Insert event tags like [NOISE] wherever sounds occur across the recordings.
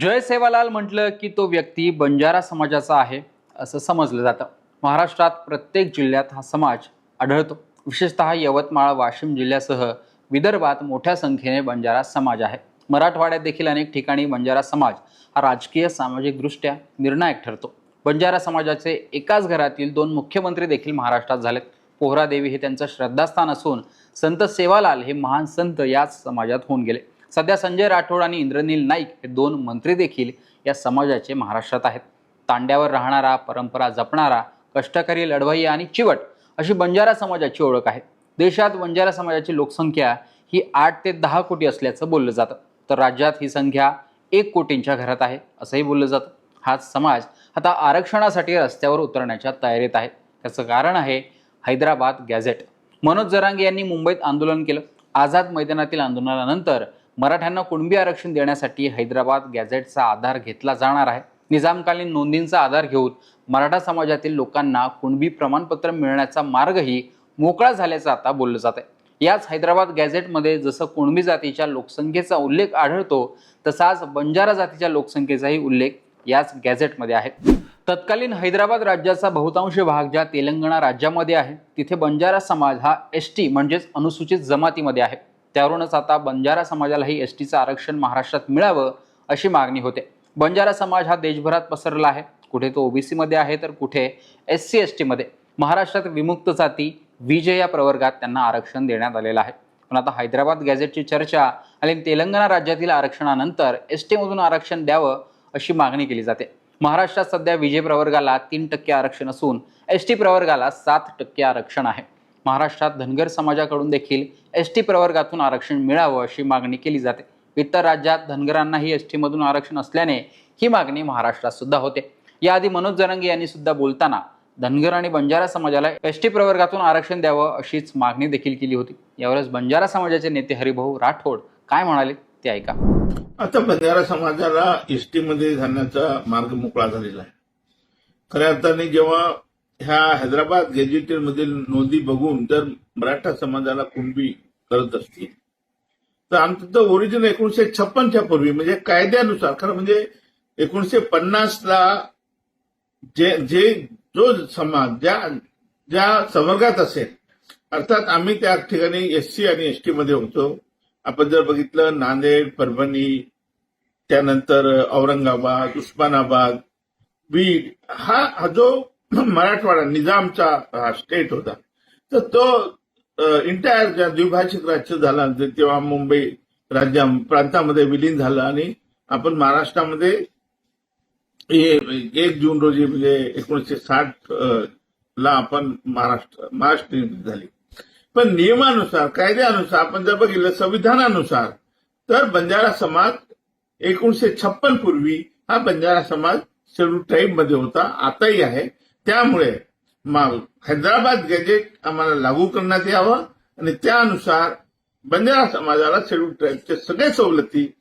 जय सेवालाल म्हटलं की तो व्यक्ती बंजारा समाजाचा आहे असं समजलं जातं. महाराष्ट्रात प्रत्येक जिल्ह्यात हा समाज आढळतो. विशेषतः यवतमाळ वाशिम जिल्ह्यासह विदर्भात मोठ्या संख्येने बंजारा समाज आहे. मराठवाड्यात देखील अनेक ठिकाणी बंजारा समाज हा राजकीय सामाजिकदृष्ट्या निर्णायक ठरतो. बंजारा समाजाचे एकाच घरातील दोन मुख्यमंत्री देखील महाराष्ट्रात झालेत. पोहरादेवी हे त्यांचं श्रद्धास्थान असून संत सेवालाल हे महान संत याच समाजात होऊन गेले. सध्या संजय राठोड आणि इंद्रनील नाईक हे दोन मंत्री देखील या समाजाचे महाराष्ट्रात आहेत. तांड्यावर राहणारा परंपरा जपणारा कष्टकरी लढवई आणि चिवट अशी बंजारा समाजाची ओळख आहे. देशात बंजारा समाजाची लोकसंख्या ही आठ ते दहा कोटी असल्याचं बोललं जातं. तर राज्यात ही संख्या एक कोटींच्या घरात आहे असंही बोललं जातं. हाच समाज आता आरक्षणासाठी रस्त्यावर उतरण्याच्या तयारीत आहे. त्याचं कारण आहे हैदराबाद गॅझेट. मनोज जरांगे यांनी मुंबईत आंदोलन केलं. आझाद मैदानातील आंदोलनानंतर मराठ्यांना कुणबी आरक्षण देण्यासाठी हैदराबाद गॅझेटचा आधार घेतला जाणार आहे. निजामकालीन नोंदींचा आधार घेऊन मराठा समाजातील लोकांना कुणबी प्रमाणपत्र मिळण्याचा मार्गही मोकळा झाल्याचं आता बोललं जात आहे. याच हैदराबाद गॅझेटमध्ये जसं कुणबी जातीच्या लोकसंख्येचा उल्लेख आढळतो तसाच बंजारा जातीच्या लोकसंख्येचाही उल्लेख याच गॅझेटमध्ये आहे. तत्कालीन हैदराबाद राज्याचा बहुतांश भाग ज्या तेलंगणा राज्यामध्ये आहे तिथे बंजारा समाज हा एस टी म्हणजेच अनुसूचित जमातीमध्ये आहे. त्यावरूनच आता बंजारा समाजालाही एस टीचं आरक्षण महाराष्ट्रात मिळावं अशी मागणी होते. बंजारा समाज हा देशभरात पसरला आहे. कुठे तो ओबीसीमध्ये आहे तर कुठे एस सी एस टीमध्ये महाराष्ट्रात विमुक्त जाती विजय या प्रवर्गात त्यांना आरक्षण देण्यात आलेलं आहे. पण आता हैदराबाद गॅझेटची चर्चा आणि तेलंगणा राज्यातील आरक्षणानंतर एस टीमधून आरक्षण द्यावं अशी मागणी केली जाते. महाराष्ट्रात सध्या विजय प्रवर्गाला तीन टक्के आरक्षण असून एस टी प्रवर्गाला सात टक्के आरक्षण आहे. महाराष्ट्रात धनगर समाजाकडून देखील एस टी प्रवर्गातून आरक्षण मिळावं अशी मागणी केली जाते. इतर राज्यात धनगरांनाही एस टीमधून आरक्षण असल्याने ही मागणी महाराष्ट्रात सुद्धा होते. याआधी मनोज जरंगे यांनी सुद्धा बोलताना धनगर आणि बंजारा समाजाला एस टी प्रवर्गातून आरक्षण द्यावं अशीच मागणी देखील केली होती. यावरच बंजारा समाजाचे नेते हरिभाऊ राठोड काय म्हणाले ते ऐका. आता बंजारा समाजाला एस टी मध्ये जाण्याचा मार्ग मोकळा झालेला आहे. खऱ्या अर्थाने जेव्हा ह्या हैदराबाद गॅजेटेड मधील नोंदी बघून जर मराठा समाजाला कुणबी करत असतील तर आमचं तर ओरिजिनल एकोणीशे छप्पनच्या पूर्वी म्हणजे कायद्यानुसार खरं म्हणजे एकोणीशे पन्नासला जे जे जो समाज ज्या ज्या संवर्गात असेल अर्थात आम्ही त्या ठिकाणी एससी आणि एसटी मध्ये होतो. आपण जर बघितलं नांदेड परभणी त्यानंतर औरंगाबाद उस्मानाबाद बीड हा हा जो [CLEARS THROAT] मराठवाडा निजामचा स्टेट होता. तर तो इंटायर ज्या द्विभाषिक राज्य झाला तेव्हा मुंबई राज्या प्रांतामध्ये विलीन झालं आणि आपण महाराष्ट्रामध्ये एक जून रोजी म्हणजे एकोणीसशे साठ ला आपण महाराष्ट्र महाराष्ट्र झाली. पण नियमानुसार कायद्यानुसार आपण जर बघितलं संविधानानुसार तर बंजारा समाज एकोणीशे छप्पन पूर्वी हा बंजारा समाज शेड्यूल ट्राईबमध्ये होता आताही आहे. त्यामुळे मा- हैदराबाद गॅजेट आम्हाला लागू करण्यात यावं आणि त्यानुसार बंजारा समाजाला शेड्यूल ट्राईबच्या सगळ्या सवलती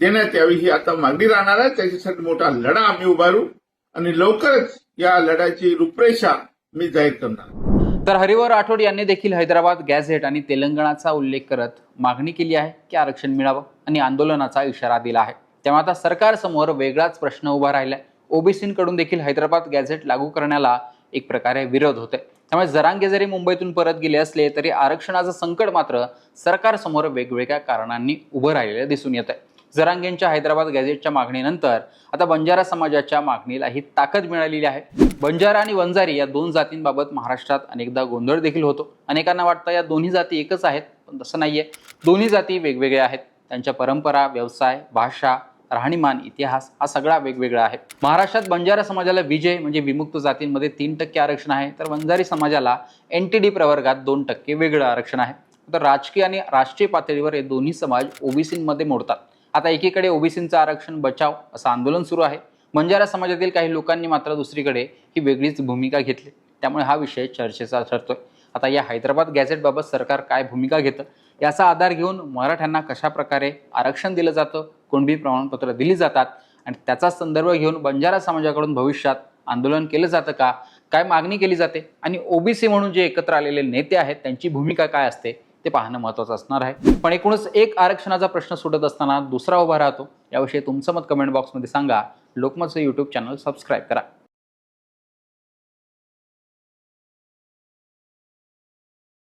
देण्यात यावी ही आता मागणी राहणार आहे. त्याच्यासाठी मोठा लढा आम्ही उभारू आणि लवकरच या लढ्याची रूपरेषा मी जाहीर करणार. तर हरिवर राठोड यांनी देखील हैदराबाद गॅझेट आणि तेलंगणाचा उल्लेख करत मागणी केली आहे की आरक्षण मिळावं आणि आंदोलनाचा इशारा दिला आहे. तेव्हा आता सरकारसमोर वेगळाच प्रश्न उभा राहिलाय. ओबीसींकडून देखील हैदराबाद गॅझेट लागू करण्याला एक प्रकारे विरोध होते त्यामुळे जरांगे जरी मुंबईतून परत गेले असले तरी आरक्षणाचं संकट मात्र सरकारसमोर वेगवेगळ्या कारणांनी उभं राहिलेलं दिसून येत आहे जरांगेंच्या हैदराबाद गॅझेटच्या मागणीनंतर आता बंजारा समाजाच्या मागणीलाही ताकद मिळालेली आहे. बंजारा आणि वंजारी या दोन जातींबाबत महाराष्ट्रात अनेकदा गोंधळ देखील होतो. अनेकांना वाटतं या दोन्ही जाती एकच आहेत पण तसं नाहीये. दोन्ही जाती वेगवेगळ्या आहेत. त्यांच्या परंपरा व्यवसाय भाषा राहणीमान इतिहास हा सगळा वेगवेगळा आहे. महाराष्ट्रात बंजारा समाजाला विजय म्हणजे विमुक्त जातींमध्ये तीन टक्के आरक्षण आहे. तर वंजारी समाजाला एन टी डी प्रवर्गात दोन टक्के वेगळं आरक्षण आहे. तर राजकीय आणि राष्ट्रीय पातळीवर हे दोन्ही समाज ओबीसीमध्ये मोडतात. आता एकीकडे ओबीसींचं आरक्षण बचाव असं आंदोलन सुरू आहे. बंजारा समाजातील काही लोकांनी मात्र दुसरीकडे ही वेगळीच भूमिका घेतली. त्यामुळे हा विषय चर्चेचा ठरतोय. आता या हैदराबाद गॅझेटबाबत सरकार काय भूमिका घेतं याचा आधार घेऊन मराठ्यांना कशा प्रकारे आरक्षण दिलं जातं कुणबी प्रमाणपत्र दिली जातात. आणि त्याचा संदर्भ घेऊन बंजारा समाजाकडून भविष्यात आंदोलन केलं जातं का? काय मागणी केली जाते? आणि ओबीसी म्हणून जे एकत्र आलेले नेते आहेत त्यांची भूमिका काय असते? ते पाहणं महत्त्वाचं असणार आहे. पण एकूणच एक आरक्षणाचा प्रश्न सुटत असताना दुसरा उभा राहतो. याविषयी तुमचं मत कमेंट बॉक्समध्ये सांगा. लोकमतचं यूट्यूब चॅनल सबस्क्राईब करा.